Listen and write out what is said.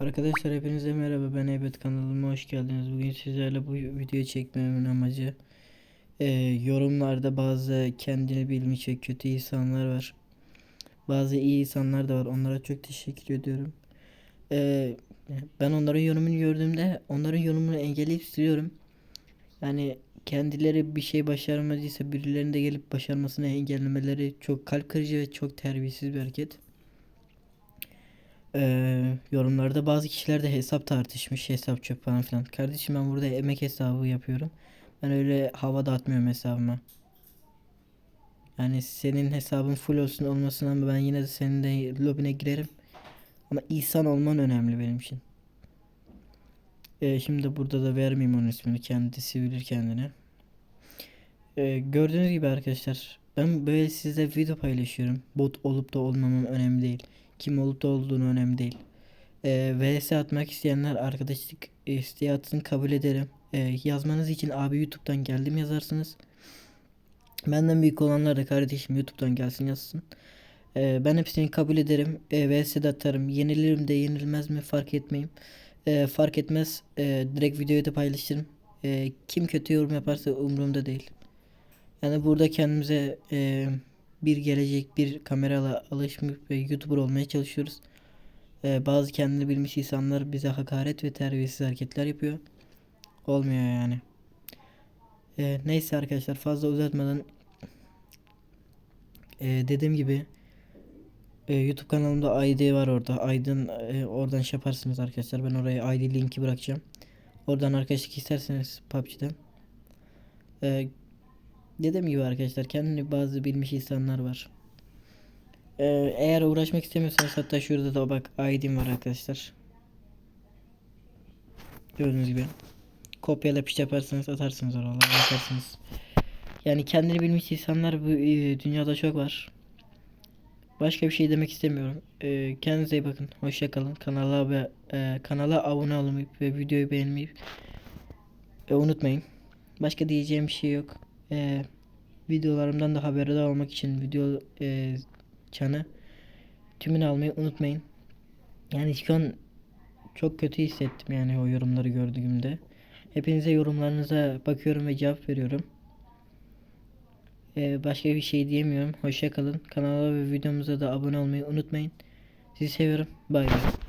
Arkadaşlar hepinize merhaba ben Eybet kanalıma hoş geldiniz. Bugün sizlerle bu videoyu çekmemin amacı e, yorumlarda bazı kendini bilmiş ve kötü insanlar var. Bazı iyi insanlar da var. Onlara çok teşekkür ediyorum. E, ben onların yorumunu gördüğümde onların yorumunu engelleyip siliyorum. Yani kendileri bir şey başaramadıysa birilerinin de gelip başarmasını engellemeleri çok kalp kırıcı ve çok terbiyesiz bir hareket. Ee, yorumlarda bazı kişiler de hesap tartışmış. Hesap çöp falan filan. Kardeşim ben burada emek hesabı yapıyorum. Ben öyle havada atmıyorum hesabıma. Yani senin hesabın full olsun olmasın ama ben yine de senin de lobine girerim. Ama insan olman önemli benim için. Ee, şimdi burada da vermeyeyim onun ismini. Kendisi bilir kendine. Ee, gördüğünüz gibi arkadaşlar ben böyle size video paylaşıyorum. Bot olup da olmamam önemli değil. Kim olup da olduğunu önemli değil. Ee, VS atmak isteyenler arkadaşlık isteği atsın kabul ederim. Ee, yazmanız için abi YouTube'dan geldim yazarsınız. Benden büyük olanlar da kardeşim YouTube'dan gelsin yazsın. Ee, ben hepsini kabul ederim. Ee, VS de atarım. Yenilirim de yenilmez mi fark etmeyeyim. Ee, fark etmez. Ee, direkt videoyu da paylaşırım. Ee, kim kötü yorum yaparsa umurumda değil. Yani burada kendimize e, bir gelecek bir kamerayla alışmış ve YouTuber olmaya çalışıyoruz. E, bazı kendini bilmiş insanlar bize hakaret ve terbiyesiz hareketler yapıyor. Olmuyor yani. E, neyse arkadaşlar fazla uzatmadan e, dediğim gibi e, YouTube kanalımda ID var orada. Aydın e, oradan şey yaparsınız arkadaşlar. Ben oraya ID linki bırakacağım. Oradan arkadaşlık isterseniz PUBG'den. E, Dediğim gibi arkadaşlar kendini bazı bilmiş insanlar var. Ee, eğer uğraşmak istemiyorsanız hatta şurada da bak ID'm var arkadaşlar. Gördüğünüz gibi. Kopyala piş yaparsanız atarsınız oralara atarsınız. Yani kendini bilmiş insanlar bu e, dünyada çok var. Başka bir şey demek istemiyorum. Ee, kendinize iyi bakın. Hoşça kalın. Kanala ve e, kanala abone olmayı ve videoyu beğenmeyi e, unutmayın. Başka diyeceğim bir şey yok. Ee, videolarımdan da haberdar olmak için video e, çanı tümünü almayı unutmayın. Yani şu an çok kötü hissettim yani o yorumları gördüğümde. Hepinize yorumlarınıza bakıyorum ve cevap veriyorum. Ee, başka bir şey diyemiyorum. Hoşça kalın. Kanala ve videomuza da abone olmayı unutmayın. Sizi seviyorum. Bay bay.